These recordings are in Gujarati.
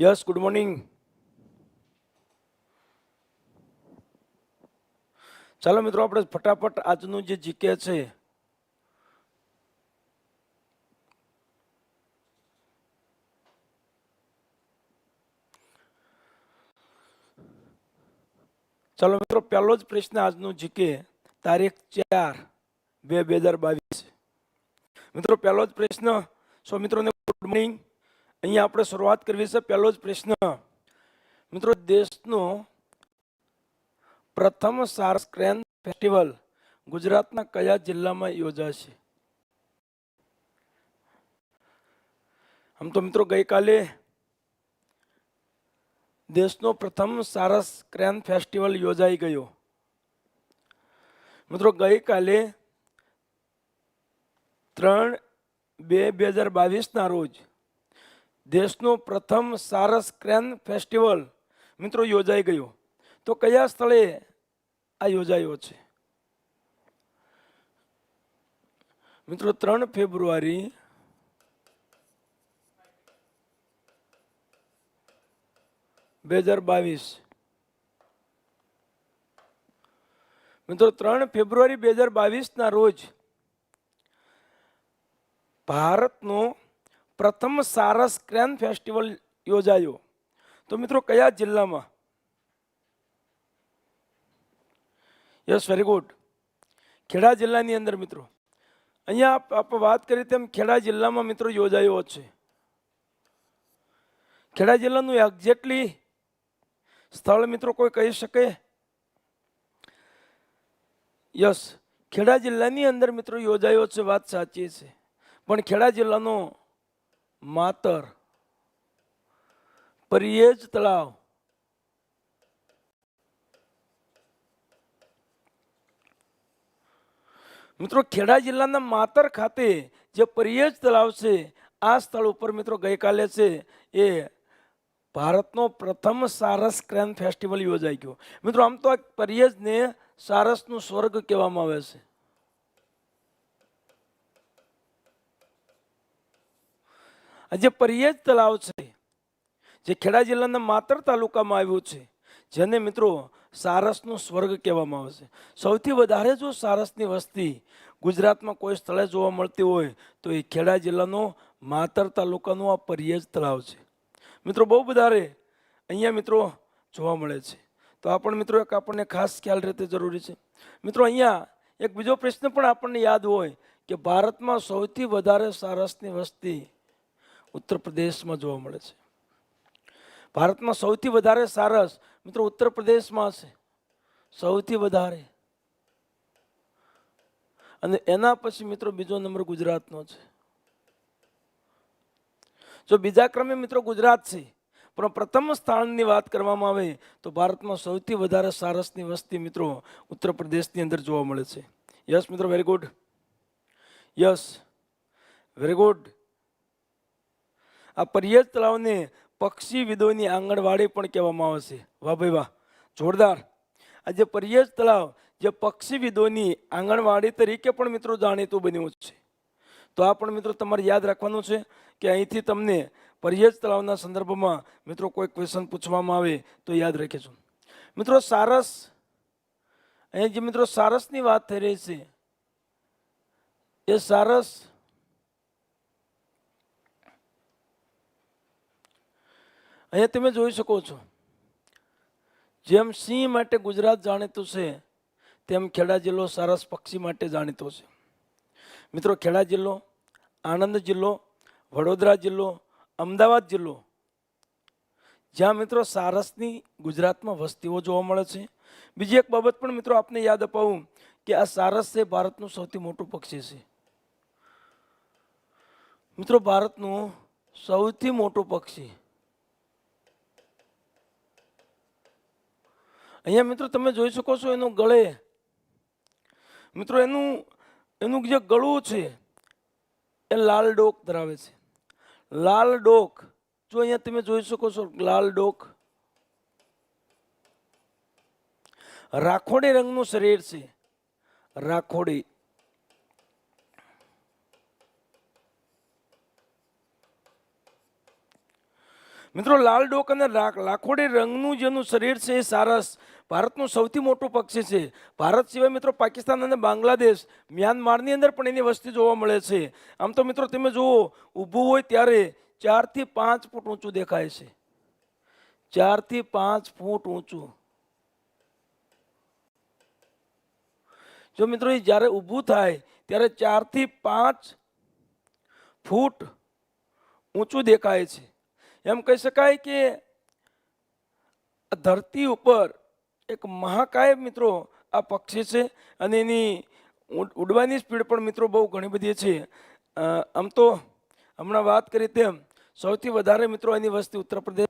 યસ ગુડ મોર્નિંગ ચાલો મિત્રો, આપણે ફટાફટ આજનું જે જીકે છે, ચાલો મિત્રો, પહેલો જ પ્રશ્ન આજનું જીકે, તારીખ ચાર બે બે હજાર બાવીસ. મિત્રો, પહેલો જ પ્રશ્ન, સો મિત્રોને ગુડ મોર્નિંગ અહીંયા આપણે શરૂઆત કરવી છે, પહેલો જ પ્રશ્ન. મિત્રો, દેશનો પ્રથમ સારસ ક્રેન ફેસ્ટિવલ ગુજરાતના કયા જિલ્લામાં યોજાશે? આમ તો મિત્રો, ગઈકાલે દેશનો પ્રથમ સારસ ક્રેન ફેસ્ટિવલ યોજાઈ ગયો. મિત્રો, ગઈકાલે ત્રણ બે બે હજાર બાવીસના રોજ દેશનો પ્રથમ સારસ ક્રેન ફેસ્ટિવલ. મિત્રો, યોજાઈ ગયો. તો કયા સ્થળે આ યોજાયો છે? મિત્રો, ત્રણ ફેબ્રુઆરી બે હજાર બાવીસ. મિત્રો, ત્રણ ફેબ્રુઆરી બે હજાર બાવીસના રોજ ભારતનો પ્રથમ સારસ ક્રેન ફેસ્ટિવલ યોજાયો. તો મિત્રો કયા જિલ્લામાં? યસ વેરી ગુડ ખેડા જિલ્લાની અંદર મિત્રો. અહીંયા આપ આપણે વાત કરી તેમ ખેડા જિલ્લામાં મિત્રો યોજાયો છે. ખેડા જિલ્લાનું એક્ઝેક્ટલી સ્થળ મિત્રો કોઈ કહી શકે? યસ ખેડા જિલ્લાની અંદર મિત્રો યોજાયો છે, વાત સાચી છે. પણ ખેડા જિલ્લાનો માતર. પરિયેજ તળાવ. મિત્રો, ખેડા જિલ્લાના માતર ખાતે જે પરિયેજ તળાવ છે, આ સ્થળ ઉપર મિત્રો ગઈકાલે છે એ ભારતનો પ્રથમ સારસ ક્રેન ફેસ્ટિવલ યોજાઈ ગયો. મિત્રો, આમ તો આ પરિયેજને સારસનું સ્વર્ગ કહેવામાં આવે છે. આ જે પરિયેજ તળાવ છે, જે ખેડા જિલ્લાના માતર તાલુકામાં આવ્યું છે, જેને મિત્રો સારસનું સ્વર્ગ કહેવામાં આવે છે. સૌથી વધારે જો સારસની વસ્તી ગુજરાતમાં કોઈ સ્થળે જોવા મળતી હોય, તો એ ખેડા જિલ્લાનો માતર તાલુકાનો આ પરિયેજ તળાવ છે. મિત્રો, બહુ વધારે અહીંયા મિત્રો જોવા મળે છે. તો આ પણ મિત્રો એક આપણને ખાસ ખ્યાલ રહેતે જરૂરી છે. મિત્રો, અહીંયા એક બીજો પ્રશ્ન પણ આપણને યાદ હોય કે ભારતમાં સૌથી વધારે સારસની વસ્તી ઉત્તર પ્રદેશમાં જોવા મળે છે. ભારતમાં સૌથી વધારે સારસ મિત્રો ઉત્તર પ્રદેશમાં છે સૌથી વધારે. અને એના પછી મિત્રો બીજો નંબર ગુજરાતનો છે. જો બીજા ક્રમે મિત્રો ગુજરાત છે, પણ પ્રથમ સ્થાનની વાત કરવામાં આવે તો ભારતમાં સૌથી વધારે સારસની વસ્તી મિત્રો ઉત્તર પ્રદેશની અંદર જોવા મળે છે. યસ મિત્રો very good yes. Very good આ પરિયજ તળાવને પક્ષી વિદોની આંગણવાડી પણ કહેવામાં આવે છે. વાહ ભાઈ વાહ, જોરદાર. આ જે પરિયજ તળાવ જે પક્ષી વિદોની આંગણવાડી તરીકે પણ મિત્રો જાણીતું બન્યું છે. તો આ પણ મિત્રો તમારે યાદ રાખવાનું છે કે અહીંથી તમને પરિયજ તળાવના સંદર્ભમાં મિત્રો કોઈ ક્વેશ્ચન પૂછવામાં આવે તો યાદ રાખીશું. મિત્રો સારસ, અહીં જે મિત્રો સારસની વાત થઈ રહી છે, એ સારસ અહીંયા તમે જોઈ શકો છો. જેમ સિંહ માટે ગુજરાત જાણીતું છે, તેમ ખેડા જિલ્લો સારસ પક્ષી માટે જાણીતો છે. મિત્રો, ખેડા જિલ્લો, આણંદ જિલ્લો, વડોદરા જિલ્લો, અમદાવાદ જિલ્લો, જ્યાં મિત્રો સારસની ગુજરાતમાં વસ્તીઓ જોવા મળે છે. બીજી એક બાબત પણ મિત્રો આપને યાદ અપાવું કે આ સારસ છે ભારતનું સૌથી મોટું પક્ષી છે. મિત્રો, ભારતનું સૌથી મોટું પક્ષી અહીંયા મિત્રો તમે જોઈ શકો છો એનું ગળે. મિત્રો એનું એનું જે ગળું છે, એ લાલ ડોક ધરાવે છે. લાલ ડોક, જો અહીંયા તમે જોઈ શકો છો, લાલ ડોક. રાખોડી રંગનું શરીર છે. રાખોડી. મિત્રો, લાલ ડોક અને લાખોડી રંગનું જેનું શરીર છે એ સારસ. ભારતનું સૌથી મોટું પક્ષી છે. ભારત સિવાય મિત્રો, પાકિસ્તાન અને બાંગ્લાદેશ, મ્યાનમારની અંદર પણ એની વસ્તી જોવા મળે છે. આમ તો મિત્રો, તમે જુઓ, ઊભું હોય ત્યારે ચારથી પાંચ ફૂટ ઊંચું દેખાય છે. ચારથી પાંચ ફૂટ ઊંચું. જો મિત્રો, એ જ્યારે ઊભું થાય, ત્યારે ચારથી પાંચ ફૂટ ઊંચું દેખાય છે. એમ કહી શકાય કે ધરતી ઉપર એક મહાકાય મિત્રો આ પક્ષી છે અને એની ઉડ- ઉડવાની સ્પીડ પણ મિત્રો બહુ ઘણી બધી છે. આમ તો હમણાં વાત કરી તેમ, સૌથી વધારે મિત્રો એની વસ્તી Uttar Pradesh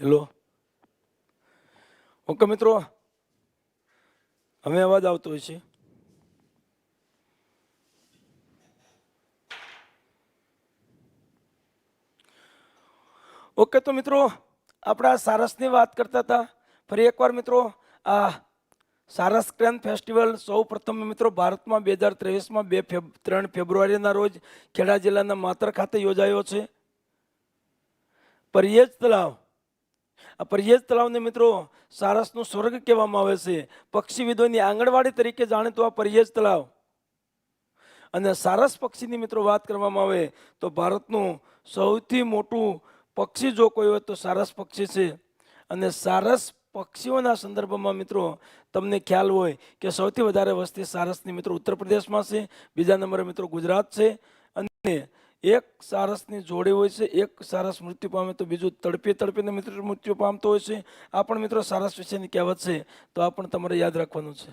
hello. Okay મિત્રો, હવે અવાજ આવતો હોય છે. ઓકે તો મિત્રો, આપણા સારસની વાત કરતા હતા. ફરી એકવાર મિત્રો, આ સારસ ક્રેન ફેસ્ટિવલ સૌ પ્રથમ મિત્રો ભારતમાં બે હજાર ત્રેવીસમાં બે ફેબ, ત્રણ ફેબ્રુઆરીના રોજ ખેડા જિલ્લાના માતર ખાતે યોજાયો છે. પરિયેજ તળાવ આ પરિયેજ તળાવને મિત્રો, સારસનું સ્વર્ગ કહેવામાં આવે છે. પક્ષીવિદોની આંગણવાડી તરીકે જાણીતું આ પરિયેજ તળાવ અને સારસ પક્ષીની મિત્રો વાત કરવામાં આવે તો ભારતનું સૌથી મોટું પક્ષી જો કોઈ હોય તો સારસ પક્ષી છે. અને સારસ પક્ષીઓના સંદર્ભમાં મિત્રો, તમને ખ્યાલ હોય કે સૌથી વધારે વસ્તી સારસની મિત્રો ઉત્તર પ્રદેશમાં છે, બીજા નંબરે મિત્રો ગુજરાત છે. અને એક સારસની જોડી હોય છે, એક સારસ મૃત્યુ પામે તો બીજું તડપી તડપીને મિત્ર મૃત્યુ પામતો હોય છે. આ પણ મિત્રો સારસ વિશેની કહેવત છે, તો આ પણ તમારે યાદ રાખવાનું છે.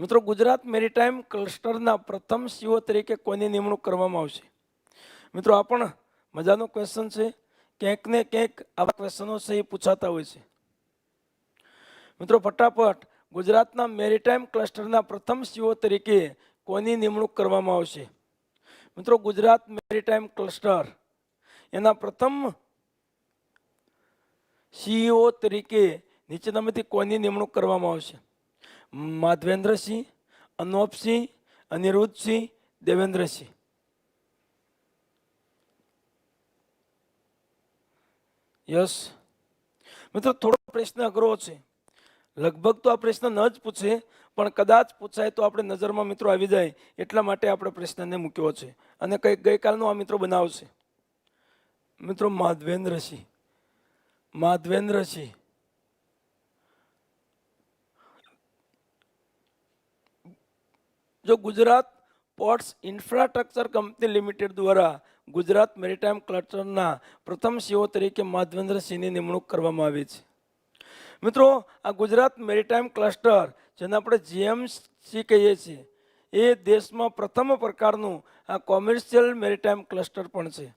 મિત્રો ગુજરાત મેરીટાઈમ ક્લસ્ટરના પ્રથમ સીઓ તરીકે કોની નિમણૂક કરવામાં આવશે? મિત્રો આ પણ મજાનો ક્વેશ્ચન છે. ક્યાંક ને ક્યાંક આવા ક્વેશ્ચનો છે એ પૂછાતા હોય છે. મિત્રો ફટાફટ ગુજરાતના મેરીટાઈમ ક્લસ્ટરના પ્રથમ સીઓ તરીકે કોની નિમણૂક કરવામાં આવશે? મિત્રો, ગુજરાત મેરીટાઈમ ક્લસ્ટર એના પ્રથમ સીઈઓ તરીકે નીચેનામાંથી કોની નિમણૂક કરવામાં આવશે? માધવેન્દ્રસિંહ, અનોપસિંહ, અનિરુદ્ધસિંહ, દેવેન્દ્રસિંહ. યસ. મિત્રો, થોડો પ્રશ્ન અઘરો છે. લગભગ તો આ પ્રશ્ન ન જ પૂછે, પણ કદાચ પૂછાય તો આપણે નજરમાં મિત્રો આવી જાય એટલા માટે આપણે પ્રશ્નને મૂક્યો છે. અને કંઈક ગઈકાલનો આ મિત્રો બનાવશે. મિત્રો માધવેન્દ્રસિંહ માધવેન્દ્રસિંહ જો Gujarat ports infrastructure company limited દ્વારા ગુજરાત મેરીટાઈમ ક્લસ્ટરના પ્રથમ સીઓ તરીકે માધવેન્દ્રસિંહની નિમણૂક કરવામાં આવી છે. મિત્રો, આ ગુજરાત મેરીટાઈમ ક્લસ્ટર, જેને આપણે જીએમસી કહીએ છીએ, એ દેશમાં પ્રથમ પ્રકારનું આ કોમર્શિયલ મેરીટાઈમ ક્લસ્ટર પણ છે.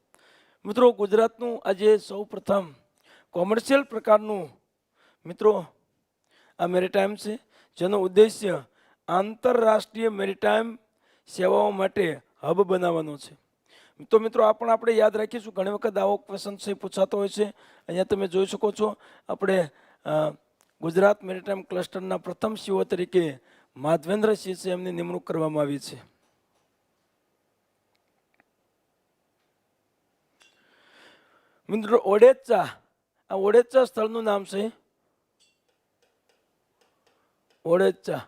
મિત્રો, ગુજરાતનું આજે સૌ પ્રથમ કોમર્શિયલ પ્રકારનું, મિત્રો, આ મેરીટાઈમ છે, જેનો ઉદ્દેશ્ય આંતરરાષ્ટ્રીય મેરીટાઈમ સેવાઓ માટે હબ બનાવવાનો છે. તો મિત્રો, આ પણ આપણે યાદ રાખીશું, ઘણી વખત આવો ક્વેશ્ચન છે, પૂછાતો હોય છે, અહીંયા તમે જોઈ શકો છો, આપણે ગુજરાત મેરીટાઈમ ક્લસ્ટરના પ્રથમ સીઓ તરીકે માધવેન્દ્રસિંહ એમની નિમણૂક કરવામાં આવી છે. મિત્રો, ઓડેચા, આ ઓડેચા સ્થળનું નામ છે. ઓડેચા.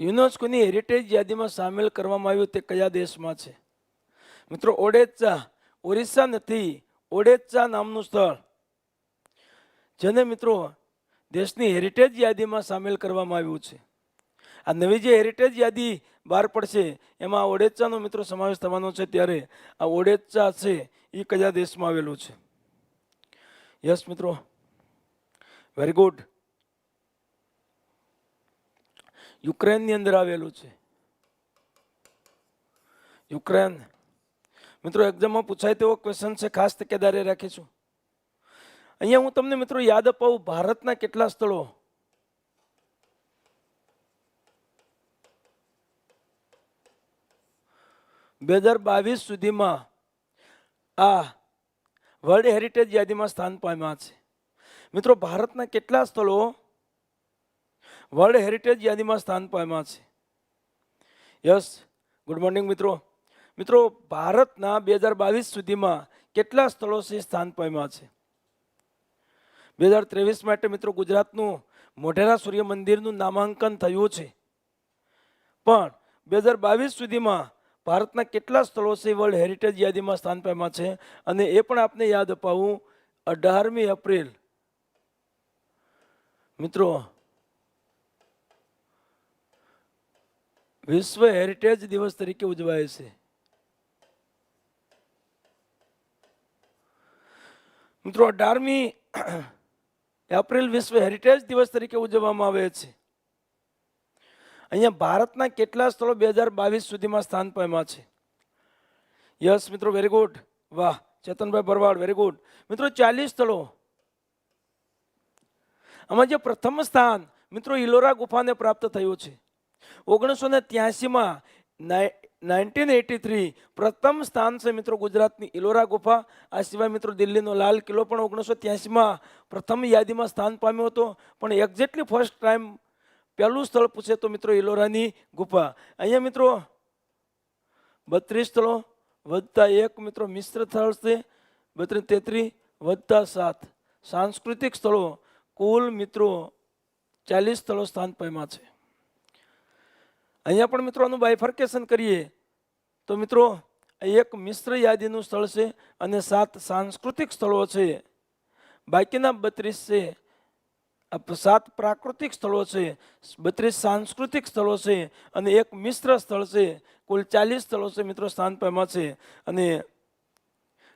યુનેસ્કોની હેરિટેજ યાદીમાં સામેલ કરવામાં આવ્યું તે કયા દેશમાં છે? મિત્રો, ઓડેચા, ઓરિસ્સા નથી, ઓડેચા નામનું સ્થળ. જેને મિત્રો દેશની હેરિટેજ યાદીમાં સામેલ કરવામાં આવ્યું છે. આ નવી જે હેરિટેજ યાદી બહાર પડશે, એમાં ઓડેચાનો મિત્રો સમાવેશ થવાનો છે ત્યારે આ ઓડેચા છે એ કયા દેશમાં આવેલું છે? યસ, મિત્રો. વેરી ગુડ યુક્રેનની અંદર આવેલું છે. યુક્રેન. મિત્રો એક્ઝામમાં પૂછાય તેવો ક્વેશ્ચન છે, ખાસ તકેદારી રાખીશું. અહીંયા હું તમને મિત્રો યાદ અપાવું, ભારતના કેટલા સ્થળો? બે હજાર બાવીસ સુધીમાં આ વર્લ્ડ હેરિટેજ યાદીમાં સ્થાન પામ્યા છે. મિત્રો, ભારતના કેટલા સ્થળો વર્લ્ડ હેરિટેજ યાદીમાં સ્થાન પામ્યા છે? યસ, ગુડ મોર્નિંગ મિત્રો. મિત્રો, ભારતના બે હજાર બાવીસ સુધીમાં કેટલા સ્થળો છે સ્થાન પામ્યા છે? બે હજાર ત્રેવીસ માટે મિત્રો ગુજરાતનું મોઢેરા સૂર્ય મંદિરનું નામાંકન થયું છે. પણ બે હજાર બાવીસ સુધીમાં ભારતના કેટલા સ્થળો છે વર્લ્ડ હેરિટેજ યાદીમાં સ્થાન પામ્યા છે અને એ પણ આપને યાદ અપાવું, અઢારમી એપ્રિલ. મિત્રો, વિશ્વ હેરિટેજ દિવસ તરીકે ઉજવાય છે. મિત્રો, અઢારમી એપ્રિલ વિશ્વ હેરિટેજ દિવસ તરીકે ઉજવવામાં આવે છે. અહીંયા ભારતના કેટલા સ્થળો બે હજાર બાવીસ સુધીમાં સ્થાન પામ્યા છે? યસ, મિત્રો વેરી ગુડ વાહ, ચેતનભાઈ ભરવાડ વેરી ગુડ મિત્રો, ચાલીસ સ્થળો. આમાં જે પ્રથમ સ્થાન, મિત્રો, ઇલોરા ગુફાને પ્રાપ્ત થયું છે. ઓગણીસો ને ત્યાસીમાં નાઇન્ટીન એટી થ્રી પ્રથમ સ્થાન છે મિત્રો ગુજરાતની ઇલોરા ગુફા. આ સિવાય મિત્રો દિલ્હીનો લાલ કિલ્લો પણ ઓગણીસો ત્યાસીમાં પ્રથમ યાદીમાં સ્થાન પામ્યો હતો. પણ એક્ઝેક્ટલી ફર્સ્ટ ટાઈમ પહેલું સ્થળ પૂછે તો મિત્રો ઇલોરાની ગુફા. અહીંયા મિત્રો બત્રીસ સ્થળો વધતા એક મિત્રો મિશ્ર સ્થળ છે બત્રીસ તેત્રીસ વધતા સાત. સાંસ્કૃતિક સ્થળો કુલ મિત્રો ચાલીસ સ્થળો સ્થાન પામ્યા છે. અહીંયા પણ મિત્રો આનું બાયફર્કેશન કરીએ. તો મિત્રો એક મિશ્ર યાદીનું સ્થળ છે અને સાત સાંસ્કૃતિક સ્થળો છે. બાકીના બત્રીસ છે. સાત પ્રાકૃતિક સ્થળો છે. બત્રીસ સાંસ્કૃતિક સ્થળો છે અને એક મિશ્ર સ્થળ છે. કુલ ચાલીસ સ્થળો છે મિત્રો સ્થાન પામ્યા છે અને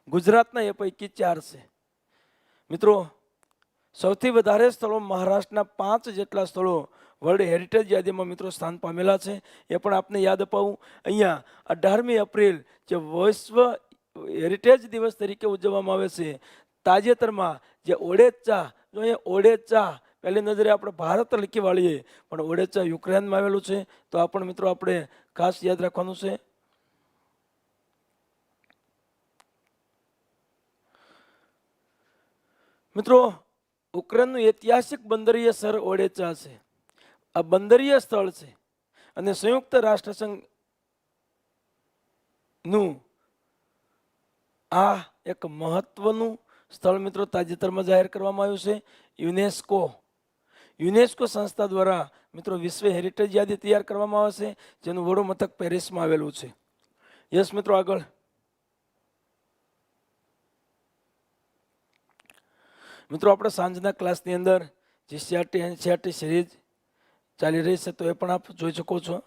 ગુજરાતના એ પૈકી ચાર છે. મિત્રો, સૌથી વધારે સ્થળો મહારાષ્ટ્રના પાંચ જેટલા સ્થળો વર્લ્ડ હેરિટેજ યાદીમાં મિત્રો સ્થાન પામેલા છે. એ પણ આપને યાદ અપાવું. અહીંયા અઢારમી એપ્રિલ જે વિશ્વ હેરિટેજ દિવસ તરીકે ઉજવવામાં આવે છે, તાજેતરમાં જે ઓડેચા, જો અહીંયા ઓડેચા, પહેલી નજરે આપણે ભારત લખી વાળીએ, પણ ઓડેચા યુક્રેનમાં આવેલું છે. તો આ પણ મિત્રો આપણે ખાસ યાદ રાખવાનું છે. મિત્રો, ઉક્રેનનું ઐતિહાસિક બંદરીય સર ઓડેચા છે. આ બંદરીય સ્થળ છે. અને સંયુક્ત રાષ્ટ્રસંઘનું આ એક મહત્વનું સ્થળ મિત્રો તાજેતરમાં જાહેર કરવામાં આવ્યું છે, યુનેસ્કો. યુનેસ્કો સંસ્થા દ્વારા મિત્રો વિશ્વ હેરિટેજ યાદી તૈયાર કરવામાં આવે છે, જેનું વડો મથક પેરિસમાં આવેલું છે. યસ મિત્રો આગળ. મિત્રો, આપણે સાંજના ક્લાસની અંદર જીસીઆરટી એનસીઆરટી સિરીઝ ચાલી રહી છે તો એ પણ આપ જોઈ શકો છો.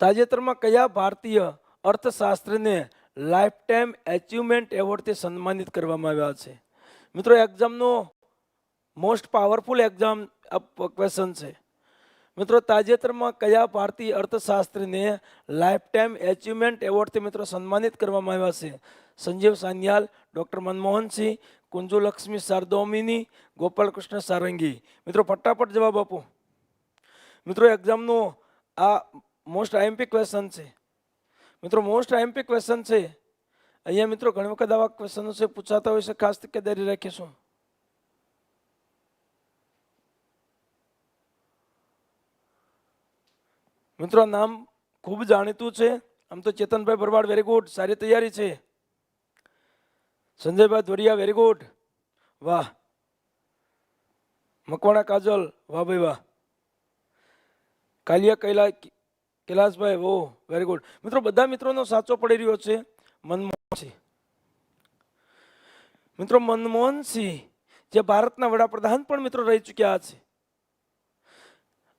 તાજેતરમાં કયા ભારતીય અર્થશાસ્ત્રીને લાઈફ ટાઈમ એચિવમેન્ટ એવોર્ડથી સન્માનિત કરવામાં આવ્યા છે? મિત્રો એક્ઝામનો મોસ્ટ પાવરફુલ એક્ઝામ ક્વેશ્ચન છે. મિત્રો, તાજેતરમાં કયા ભારતીય અર્થશાસ્ત્રીને લાઈફ ટાઈમ એચિવમેન્ટ એવોર્ડથી મિત્રો સન્માનિત કરવામાં આવ્યા છે? સંજીવ સાન્યાલ, ડૉક્ટર મનમોહનસિંહ કુંજુલક્ષ્મી શારદોમિની, ગોપાલકૃષ્ણ સારંગી. મિત્રો, ફટાફટ જવાબ આપો. મિત્રો એક્ઝામનો આ મોસ્ટ આઈએમપી ક્વેશ્ચન છે. મિત્રો મોસ્ટ આઈએમપી ક્વેશ્ચન છે. અહીંયા મિત્રો ઘણી વખત આવા ક્વેશ્ચનો છે, પૂછાતા હોય છે, ખાસ તકેદારી રાખીશું. મિત્રો નામ ખૂબ જાણીતું છે. આમ તો ચેતનભાઈ ભરવાડ વેરી ગુડ સારી તૈયારી છે. સંજયભાઈ ધોરિયા વેરી ગુડ વાહ. મકવાણા કાજલ. વાહ ભાઈ, વાહ. કાલિયા કૈલા, કૈલાસભાઈ ઓ વેરી ગુડ મિત્રો, બધા મિત્રોનો સાચો પડી રહ્યો છે. મનમોહનસિંહ. મિત્રો, મનમોહનસિંહ, જે ભારતના વડાપ્રધાન પણ મિત્રો રહી ચૂક્યા છે.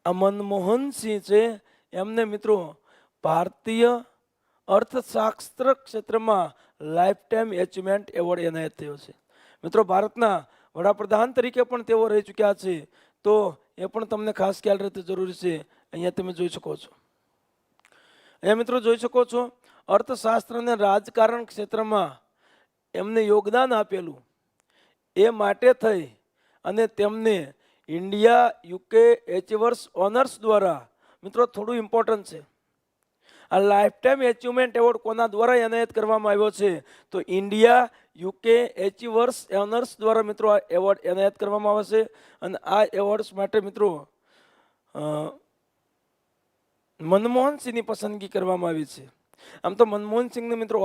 આ મનમોહનસિંહ છે, એમને મિત્રો, ભારતીય અર્થશાસ્ત્ર ક્ષેત્રમાં લાઈફ ટાઈમ એચિવમેન્ટ એવોર્ડ એનાયત થયો છે. મિત્રો, ભારતના વડાપ્રધાન તરીકે પણ તેઓ રહી ચૂક્યા છે. તો એ પણ તમને ખાસ ખ્યાલ રહેતો જરૂરી છે. અહીંયા તમે જોઈ શકો છો. અહીંયા મિત્રો જોઈ શકો છો અર્થશાસ્ત્ર અને રાજકારણ ક્ષેત્રમાં એમને યોગદાન આપેલું. એ માટે થઈ અને તેમને ઇન્ડિયા, યુકે, એચિવર્સ ઓનર્સ દ્વારા મિત્રો થોડું ઇમ્પોર્ટન્ટ છે. આ લાઈફ ટાઈમ એચિવમેન્ટ એવોર્ડ કોના દ્વારા એનાયત કરવામાં આવ્યો છે? તો ઇન્ડિયા યુકે એચિવર્સ એનર્સ દ્વારા મિત્રો આ એવોર્ડ એનાયત કરવામાં આવે છે. અને આ એવોર્ડ્સ માટે મિત્રો મનમોહનસિંહની પસંદગી કરવામાં આવી છે. આમ તો મનમોહનસિંહને મિત્રો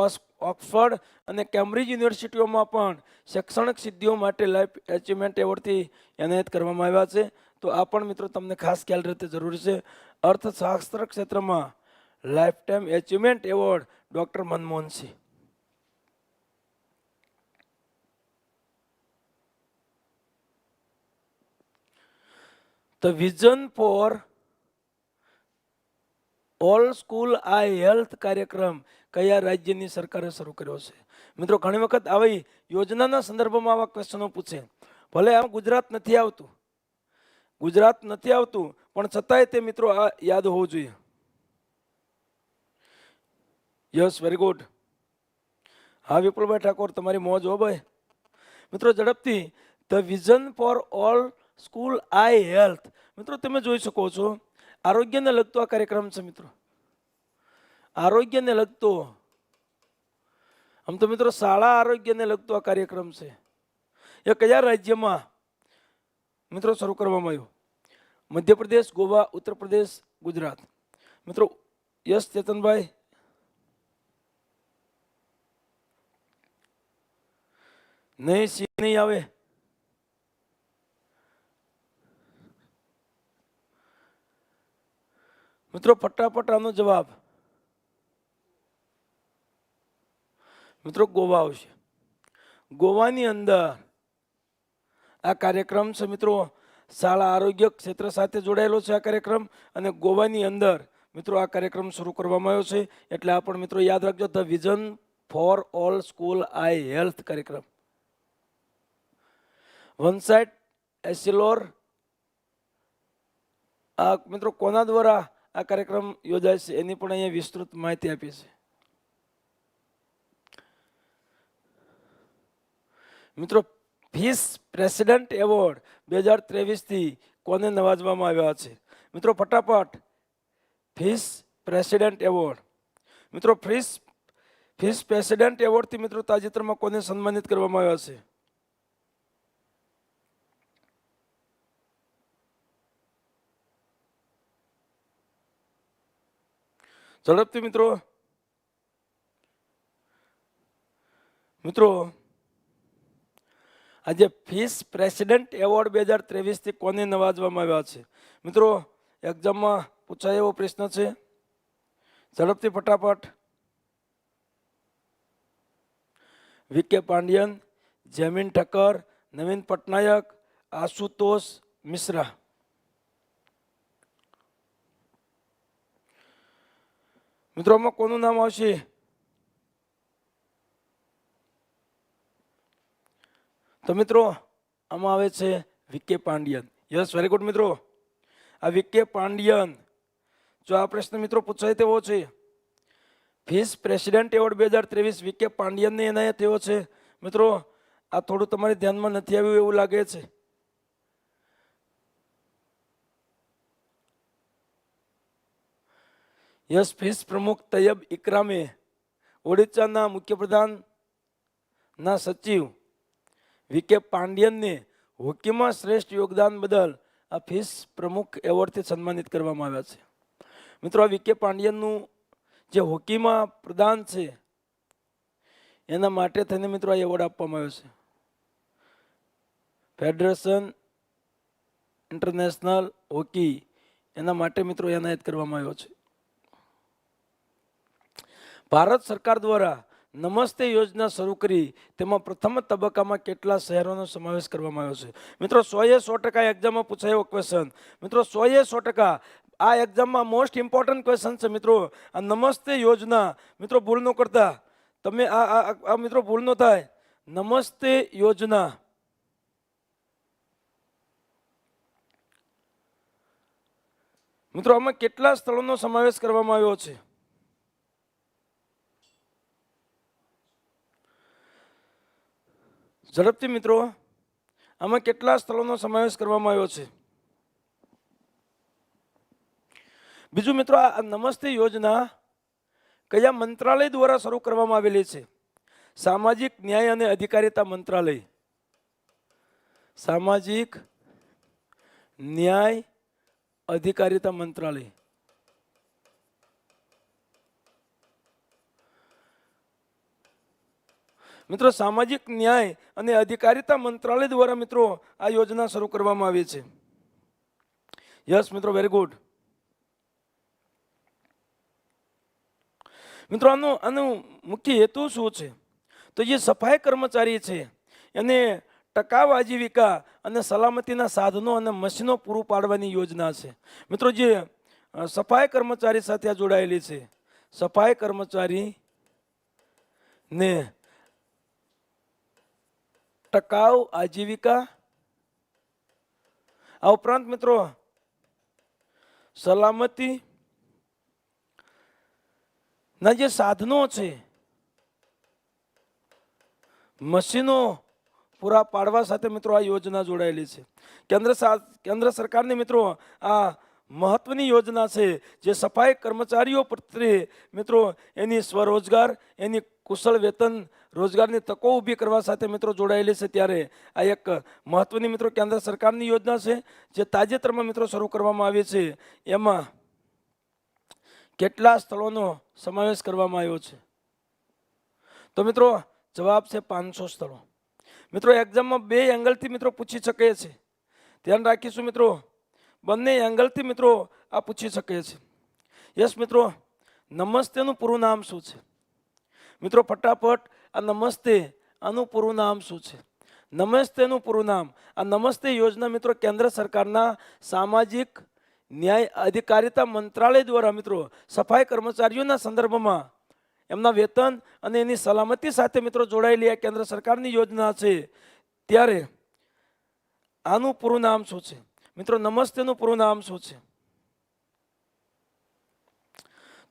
ઓક્સફર્ડ અને કેમ્બ્રિજ યુનિવર્સિટીઓમાં પણ શૈક્ષણિક સિદ્ધિઓ માટે લાઈફ એચિવમેન્ટ એવોર્ડથી એનાયત કરવામાં આવ્યા છે. તો આ પણ મિત્રો તમને ખાસ ખ્યાલ રહેતે જરૂરી છે. અર્થશાસ્ત્ર ક્ષેત્રમાં life time achievement award doctor Manmohan Singh the vision for all school આ હેલ્થ કાર્યક્રમ કયા રાજ્યની સરકારે શરૂ કર્યો છે? મિત્રો, ઘણી વખત આવી યોજનાના સંદર્ભમાં આવા ક્વેશ્ચનો પૂછે. ભલે આમ ગુજરાત નથી આવતું. ગુજરાત નથી આવતું, પણ છતાંય તે મિત્રો આ યાદ હોવું જોઈએ. યસ વેરી ગુડ હા, વિપુલભાઈ ઠાકોર, તમારી મોજ હો ભાઈ. મિત્રો, ઝડપથી the vision for all school eye health મિત્રો, તમે જોઈ શકો છો, આરોગ્યને લગતો આ કાર્યક્રમ છે, મિત્રો. આરોગ્યને લગતો, આમ તો મિત્રો, શાળા આરોગ્યને લગતો આ કાર્યક્રમ છે. એ કયા રાજ્યમાં, મિત્રો, શરૂ કરવામાં આવ્યો? મધ્યપ્રદેશ, ગોવા ઉત્તર પ્રદેશ ગુજરાત. મિત્રો યસ ચેતનભાઈ નહીં, સિંહ નહીં આવે. મિત્રો, ફટાફટ આનો જવાબ. મિત્રો, ગોવા આવશે. ગોવાની અંદર આ કાર્યક્રમ છે, મિત્રો, શાળા આરોગ્ય ક્ષેત્ર સાથે જોડાયેલો છે આ કાર્યક્રમ અને ગોવાની અંદર, મિત્રો, આ કાર્યક્રમ શરૂ કરવામાં આવ્યો છે. એટલે આ પણ, મિત્રો, યાદ રાખજો, the vision for all school eye health કાર્યક્રમ. OneSight Essilor. આ મિત્રો કોના દ્વારા આ કાર્યક્રમ યોજાય છે એની પણ અહીંયા વિસ્તૃત માહિતી આપી છે. મિત્રો ફીસ પ્રેસિડેન્ટ એવોર્ડ બે હજાર ત્રેવીસથી કોને નવાજવામાં આવ્યા છે? મિત્રો, ફટાફટ ફીસ પ્રેસિડેન્ટ એવોર્ડ મિત્રો ફીસ ફીસ પ્રેસિડેન્ટ એવોર્ડથી મિત્રો તાજેતરમાં કોને સન્માનિત કરવામાં આવ્યા છે? ઝડપથી, મિત્રો. મિત્રો, આજે ફીસ પ્રેસિડેન્ટ એવોર્ડ બે હજાર ત્રેવીસથી કોને નવાજવામાં આવ્યા છે? મિત્રો એક્ઝામમાં પૂછાય એવો પ્રશ્ન છે. ઝડપથી, ફટાફટ. V K Pandian, Jaimin Thakkar, Naveen Patnaik, Ashutosh Mishra. મિત્રો, આમાં કોનું નામ આવશે? તો મિત્રો, આમાં આવે છે VK Pandian. Yes very good મિત્રો. આ વિકે પાંડિયન. જો આ પ્રશ્ન મિત્રો પૂછાય તેવો છે ફીસ પ્રેસિડેન્ટ એવોર્ડ બે હજાર ત્રેવીસ વિકે પાંડિયનને એનાયત થયો છે. મિત્રો, આ થોડું તમારે ધ્યાનમાં નથી આવ્યું એવું લાગે છે. યસ ફીસ પ્રમુખ તૈયબ ઇકરામે ઓડિશાના મુખ્યપ્રધાનના સચિવ વિકે પાંડિયનને હોકીમાં શ્રેષ્ઠ યોગદાન બદલ આ ફીસ પ્રમુખ એવોર્ડથી સન્માનિત કરવામાં આવ્યા છે. મિત્રો, આ વિકે પાંડિયનનું જે હોકીમાં પ્રદાન છે, એના માટે થઈને મિત્રો આ એવોર્ડ આપવામાં આવ્યો છે. ફેડરેશન ઇન્ટરનેશનલ હોકી એના માટે મિત્રો એનાયત કરવામાં આવ્યો છે. ભારત સરકાર દ્વારા નમસ્તે યોજના શરૂ કરી તેમાં પ્રથમ તબક્કામાં કેટલા શહેરોનો સમાવેશ કરવામાં આવ્યો છે. મિત્રો, સોએ સો ટકા એક્ઝામમાં પૂછાયો ક્વેશ્ચન મિત્રો, સોએ સો ટકા આ એક્ઝામમાં મોસ્ટ ઇમ્પોર્ટન્ટ ક્વેશ્ચન છે મિત્રો. આ નમસ્તે યોજના. મિત્રો, ભૂલ ન કરતા. તમે આ આ આ મિત્રો, ભૂલ ન થાય. નમસ્તે યોજના. મિત્રો, આમાં કેટલા સ્થળોનો સમાવેશ કરવામાં આવ્યો છે? ઝડપથી મિત્રો, આમાં કેટલા સ્થળોનો સમાવેશ કરવામાં આવ્યો છે? બીજું મિત્રો, આ નમસ્તે યોજના કયા મંત્રાલય દ્વારા શરૂ કરવામાં આવેલી છે? સામાજિક ન્યાય અને અધિકારિતા મંત્રાલય. સામાજિક ન્યાય અધિકારિતા મંત્રાલય. મિત્રો, સામાજિક ન્યાય અને અધિકારિતા મંત્રાલય દ્વારા મિત્રો આ યોજના શરૂ કરવામાં આવી છે. યસ, મિત્રો વેરી ગુડ મિત્રો, આનો આનો મુખ્ય હેતુ શું છે? તો જે સફાઈ કર્મચારી છે, એને ટકાઉ આજીવિકા અને સલામતીના સાધનો અને મશીનો પૂરું પાડવાની યોજના છે. મિત્રો, જે સફાઈ કર્મચારી સાથે જોડાયેલી છે. સફાઈ કર્મચારી ને ટકાઉ આજીવિકા. આ ઉપરાંત મિત્રો, સલામતી. ના, જે સાધનો છે, મશીનો પૂરા પાડવા સાથે મિત્રો આ યોજના જોડાયેલી છે. કેન્દ્ર કેન્દ્ર સરકારની મિત્રો આ મહત્વની યોજના છે જે સફાઈ કર્મચારીઓ પ્રત્યે મિત્રો એની સ્વરોજગાર, એની કુશળ વેતન, રોજગારની તકો ઊભી કરવા સાથે મિત્રો જોડાયેલી છે ત્યારે આ એક મહત્વની મિત્રો કેન્દ્ર સરકારની યોજના છે જે તાજેતરમાં મિત્રો શરૂ કરવામાં આવી છે. એમાં કેટલા સ્થળોનો સમાવેશ કરવામાં આવ્યો છે? તો મિત્રો જવાબ છે પાંચસો સ્થળો. મિત્રો એક્ઝામમાં બે એંગલથી મિત્રો પૂછી શકે છે ધ્યાન રાખીશું મિત્રો. બંને એંગલથી મિત્રો આ પૂછી શકે છે. યસ મિત્રો, નમસ્તેનું પૂરું નામ શું છે? મિત્રો, ફટાફટ આ નમસ્તે, આનું પૂરું નામ શું છે? નમસ્તેનું પૂરું નામ. આ નમસ્તે યોજના મિત્રો કેન્દ્ર સરકારના સામાજિક ન્યાય અધિકારિતા મંત્રાલય દ્વારા મિત્રો સફાઈ કર્મચારીઓના સંદર્ભમાં એમના વેતન અને એની સલામતી સાથે મિત્રો જોડાયેલી આ કેન્દ્ર સરકારની યોજના છે. ત્યારે આનું પૂરું નામ શું છે? મિત્રો, નમસ્તેનું પૂરું નામ શું છે?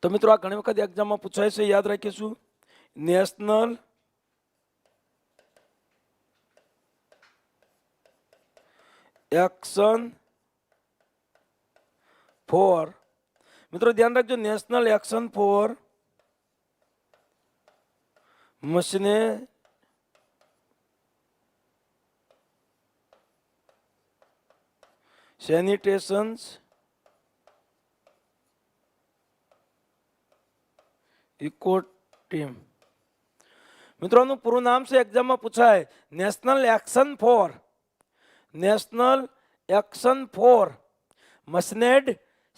તો મિત્રો, આ ઘણી વખત એક્ઝામમાં પૂછાય છે, યાદ રાખીશું. નેશનલ એક્શન ફોર મિત્રો, ધ્યાન રાખજો national action for mechanised sanitations ecosystem મિત્રોનું પૂરું નામ છે એક્ઝામમાં પૂછાય. National action for national action for mechanised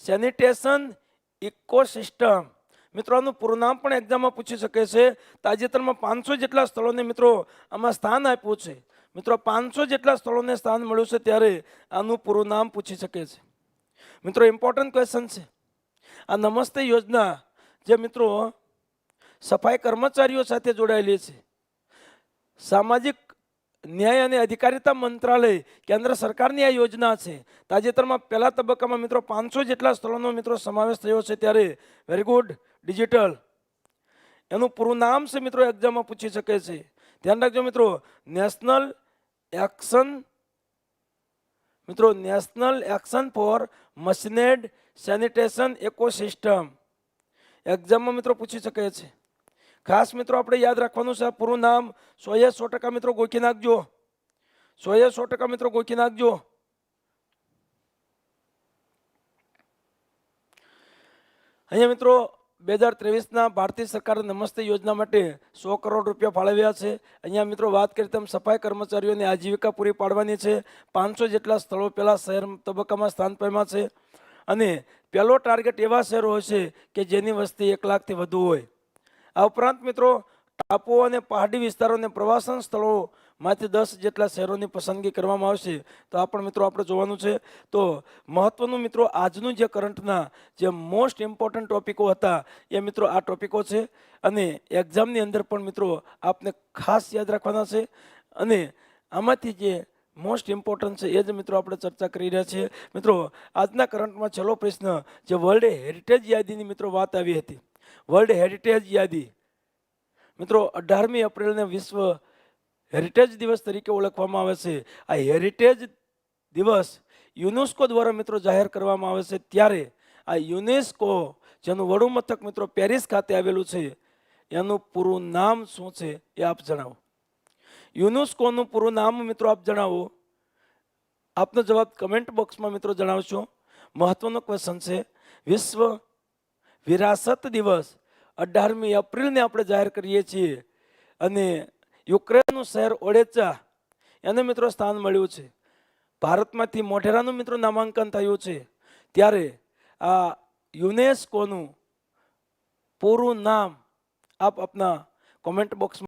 sanitation ecosystem મિત્રોનું પૂરું નામ પણ એક્ઝામમાં પૂછી શકે છે. તાજેતરમાં પાંચસો જેટલા સ્થળોને મિત્રો આમાં સ્થાન આપ્યું છે. મિત્રો, પાંચસો જેટલા સ્થળોને સ્થાન મળ્યું છે ત્યારે આનું પૂરું નામ પૂછી શકે છે. મિત્રો ઇમ્પોર્ટન્ટ ક્વેશ્ચન છે. આ નમસ્તે યોજના જે મિત્રો સફાઈ કર્મચારીઓ સાથે જોડાયેલી છે. સામાજિક ન્યાય અને અધિકારિતા મંત્રાલય કેન્દ્ર સરકારની આ યોજના છે. તાજેતરમાં પહેલા તબક્કામાં મિત્રો પાંચસો જેટલા સ્થળોનો મિત્રો સમાવેશ થયો છે ત્યારે વેરી ગુડ ડિજિટલ એનું પૂરું નામ છે મિત્રો એક્ઝામમાં પૂછી શકે છે. ધ્યાન રાખજો મિત્રો નેશનલ એક્શન. મિત્રો, national action for mechanised sanitation ecosystem. એક્ઝામમાં મિત્રો પૂછી શકે છે. ખાસ મિત્રો, આપણે યાદ રાખવાનું છે પૂરું નામ. સોએ સો ટકા મિત્રો ગોખી નાખજો. સોએ સો ટકા મિત્રો ગોખી નાખજો. અહીંયા મિત્રો બે હજાર ત્રેવીસના ભારતીય સરકારે નમસ્તે યોજના માટે સો કરોડ રૂપિયા ફાળવ્યા છે. અહીંયા મિત્રો વાત કરી તેમ સફાઈ કર્મચારીઓને આજીવિકા પૂરી પાડવાની છે. પાંચસો જેટલા સ્થળો પહેલાં શહેર તબક્કામાં સ્થાન પામ્યા છે. અને પહેલો ટાર્ગેટ એવા શહેરો હોય છે કે જેની વસ્તી એક લાખથી વધુ હોય. આ ઉપરાંત મિત્રો ટાપુઓ અને પહાડી વિસ્તારોને પ્રવાસન પ્રવાસન સ્થળોમાંથી દસ જેટલા શહેરોની પસંદગી કરવામાં આવશે, તો આ પણ મિત્રો આપણે જોવાનું છે. તો મહત્વનું મિત્રો આજનું જે કરંટના જે મોસ્ટ ઇમ્પોર્ટન્ટ ટોપિકો હતા, એ મિત્રો આ ટોપિકો છે. અને એક્ઝામની અંદર પણ મિત્રો આપને ખાસ યાદ રાખવાના છે. અને આમાંથી જે મોસ્ટ ઇમ્પોર્ટન્ટ છે, એ જ મિત્રો આપણે ચર્ચા કરી રહ્યા છીએ. મિત્રો, આજના કરંટમાં છેલ્લો પ્રશ્ન, જે વર્લ્ડ હેરિટેજ યાદીની મિત્રો વાત આવી હતી. વર્લ્ડ હેરિટેજ યાદી. મિત્રો, અઢારમી એપ્રિલને વિશ્વ હેરિટેજ દિવસ તરીકે ઓળખવામાં આવે છે. આ હેરિટેજ દિવસ યુનેસ્કો દ્વારા મિત્રો જાહેર કરવામાં આવે છે. ત્યારે આ યુનેસ્કો જેનું વડું મથક મિત્રો પેરિસ ખાતે આવેલું છે, એનું પૂરું નામ શું છે એ આપ જણાવો. યુનેસ્કોનું પૂરું નામ મિત્રો આપ જણાવો. આપનો જવાબ કમેન્ટ બોક્સમાં મિત્રો જણાવશો. મહત્વનો ક્વેશ્ચન છે. વિશ્વ વિરાસત દિવસ અઢારમી એપ્રિલને આપણે જાહેર કરીએ છીએ. અને યુક્રેનનું શહેર ઓડેચા. એને મિત્રો સ્થાન મળ્યું છે. ભારતમાંથી મોઢેરાનું મિત્રો નામાંકન થયું છે. ત્યારે આ યુનેસ્કોનું પૂરું નામ આપ આપના કોમેન્ટ બોક્સમાં